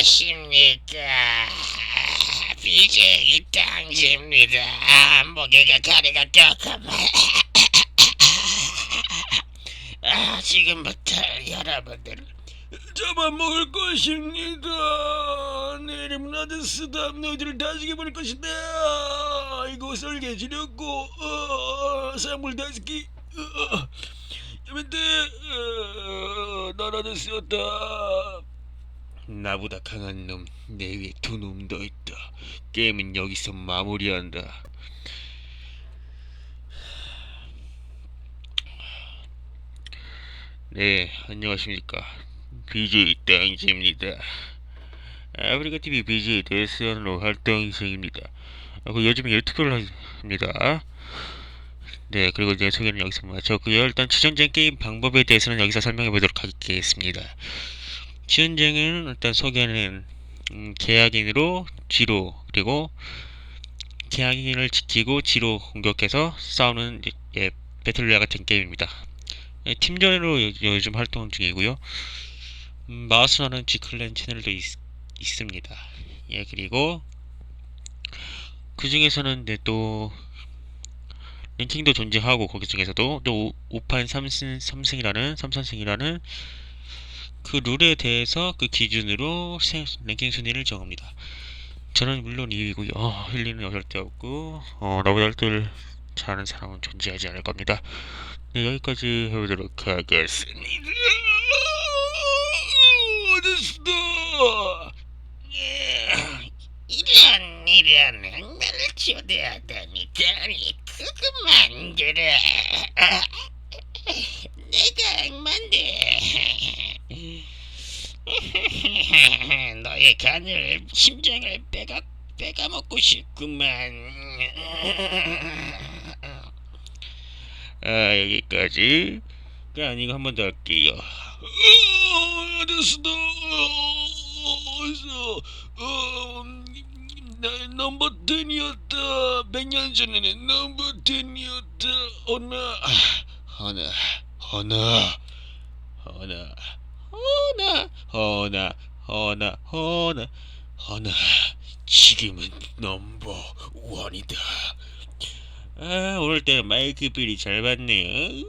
안녕하십니까. BJ 당시입니다. 목에가 가래가 껴가만. 아, 지금부터 여러분들 잡아먹을 것입니다. 내 이름은 아드스다. 너희들을 다 죽여버릴 것이다. 이곳을 개지렸고 어, 사물 다스키 어, 야멘데 어, 난 아드스였다. 나보다 강한 놈 내 위에 두 놈 더 있다. 게임은 여기서 마무리한다. 네, 안녕하십니까. BJ 땡지입니다. 아프리카 TV BJ 데스연로 활동 중입니다. 아, 그 요즘에 유튜브를 합니다. 네, 그리고 이제 소개는 여기서 마쳤고요. 일단 추천전 게임 방법에 대해서는 여기서 설명해 보도록 하겠습니다. 추천전은 일단 소개는 음, 계약인으로 G로 그리고 계약인을 지키고 G로 공격해서 싸우는 예, 배틀로얄 같은 게임입니다. 예, 팀전으로 요- 요즘 활동 중이고요. 음, 마우스라는 G클랜 채널도 있, 있습니다. 예, 그리고 그 중에서는 네, 또 랭킹도 존재하고 거기 중에서도 또 5판 3승, 3승이라는 3선승이라는 그 룰에 대해서 그 기준으로 세- 랭킹 순위를 정합니다. 저는 물론 2위고요. 어, 힐리는 어쩔 데 없고 어, 1등 잘하는 사람은 존재하지 않을 겁니다. 네, 여기까지 해보도록 하겠습니다. 어딨어? 이런 이런 나를 초대하다니 감히 그것만들어 내가 악만데 너의 간을 심장을 빼가 빼가 먹고 싶구만. 아 여기까지. 그 아니고 한 번 더 할게요. 어, 됐어. 어디서 어, 나 넘버 10이었다. 100년 전에는 넘버 10이었다. 어느 어느 어느 어느 어느 어느 어느 어느 어느 지금은 넘버 원이다. 아 오늘따라 마이크 빌이 잘 받네요